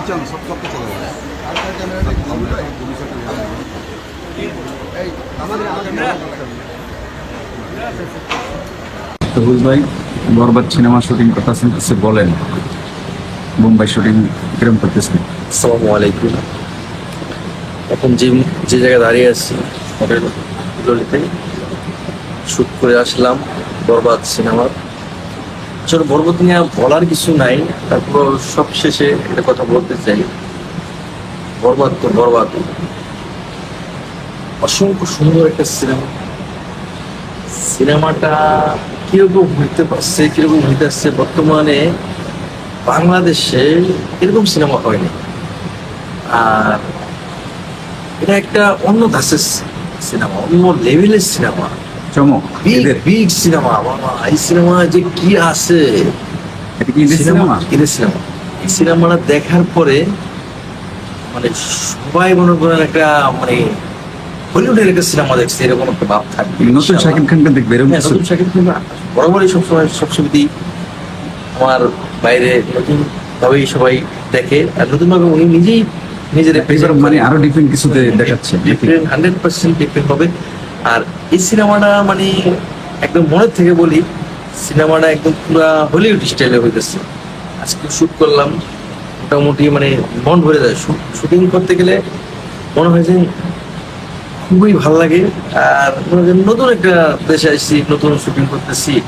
Kitchen সব চলে যাবে ভাই বরবাদ সিনেমা শুটিং করতেছেন কিছু বলেন। মুম্বাই শুটিং কিরম করতেছেন আসসালামু আলাইকুম। এখন যে যে জায়গায় দাঁড়িয়ে আছি হোটেল গলিতে শ্যুট করে আসলাম বরবাদ সিনেমার। আসলে বরবাদ নিয়ে বলার কিছু নাই। তারপর সব শেষে একটা কথা বলতে চাই। বরবাদ তো বরবাদ। অসংখ্য সুন্দর একটা সিনেমা। সিনেমাটা কীরকম হইতে পারছে কীরকম হইতেছে বর্তমানে বাংলাদেশে এরকম সিনেমা হয়নি। আর এটা একটা অন্য ধাঁচের সিনেমা, অন্য লেভেলের সিনেমা। চমক বিগ বিগ সিনেমা বাবা এই সিনেমা যে কি আছে? এটা কি সিনেমা? ঈদের সিনেমা। এই সিনেমাটা দেখার পরে মানে সবাই মনে করেন একটা মানে হলিউডের একটা সিনেমা দেখছে এরকম একটা ভাব থাকবে নতুন শাকিব খানকে দেখবে এরকম হ্যাঁ, নতুন শাকিব খান বরাবরই সবসময় সবসময় আমার বাইরে নতুন ভাবেই সবাই দেখে আর নতুন ভাবে উনি নিজেই নিজের মানে আরও ডিফারেন্ট কিছুতে দেখাচ্ছে ডিফারেন্ট হান্ড্রেড পার্সেন্ট ডিফারেন্ট হবে আর এই সিনেমাটা মানে একদম মনের থেকে বলি, সিনেমাটা একদম পুরো হলিউড স্টাইলে হইতেছে। আজকে শুট করলাম, মোটামুটি মানে মন ভরে যায়। শুটিং করতে গেলে মনে হয় যে খুবই ভালো লাগে। আর নতুন একটা দেশে আসছি, নতুন শুটিং করতেছি।